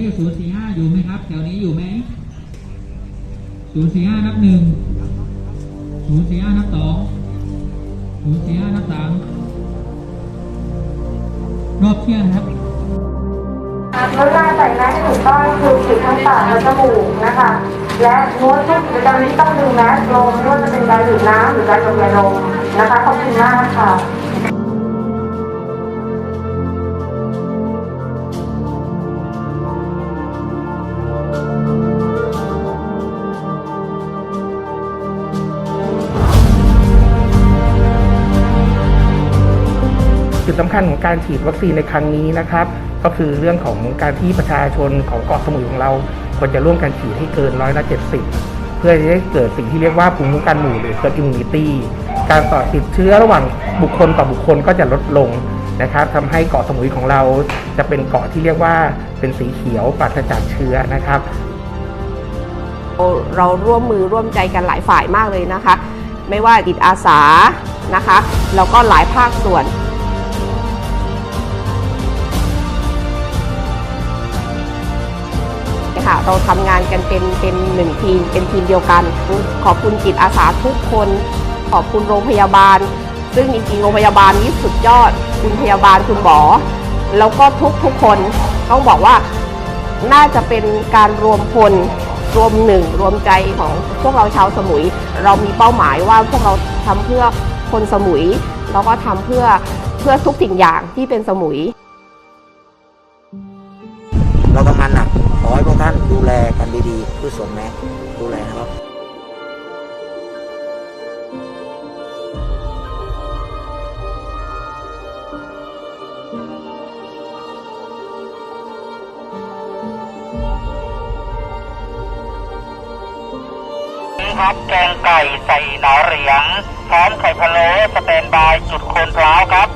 เลขศูนย์สี่ห้าอยู่ไหมครับ แถวนี้อยู่ไหมศูนย์สี่ห้านับหนึ่งศูนย์สี่ห้านับสองศูนย์สี่ห้านับสามรอบเที่ยงนะครับเวลาใส่แมสให้ถูกต้องคือปิดทั้งปากและจมูกนะคะ และงดทุกกิจกรรมที่ต้องดึงแมสลงไม่ว่าจะเป็นการดื่มน้ำหรือการดมยาดมนะคะขอบคุณมากค่ะ จุดสำคัญของการฉีดวัคซีนในครั้งนี้นะครับ ก็คือเรื่องของการที่ประชาชนของเกาะสมุยของเราควรจะร่วมกันฉีดให้เกินร้อยละเจ็ดสิบเพื่อจะได้เกิดสิ่งที่เรียกว่าภูมิคุ้มกันหมู่หรือ herd immunity การต่อติดเชื้อระหว่างบุคคลต่อบุคคลก็จะลดลงนะครับทำให้เกาะสมุยของเราจะเป็นเกาะที่เรียกว่าเป็นสีเขียวปราศจากเชื้อนะครับเราร่วมมือร่วมใจกันหลายฝ่ายมากเลยนะคะ ไม่ว่าจิตอาสานะคะแล้วก็หลายภาคส่วน ค่ะ เราทำงานกันเป็นเป็นหนึ่งทีม เป็นทีมเดียวกัน ขอบคุณจิตอาสาทุกคน ขอบคุณโรงพยาบาล ซึ่งจริงๆโรงพยาบาลนี้สุดยอด คุณพยาบาลคุณหมอ แล้วก็ทุกทุกคนต้องบอกว่าน่าจะเป็นการรวมพลรวมหนึ่งรวมใจของพวกเราชาวสมุย เรามีเป้าหมายว่าพวกเราทำเพื่อคนสมุย แล้วก็ทำเพื่อเพื่อทุกสิ่งอย่างที่เป็นสมุย เราทำงานหนัก แลกันดีๆคือสมแมสดูแลนะครับครับแกงไก่ใส่หนอเหรียงพร้อมไข่พะโล้สเตนบายจุดโคนพร้าวครับ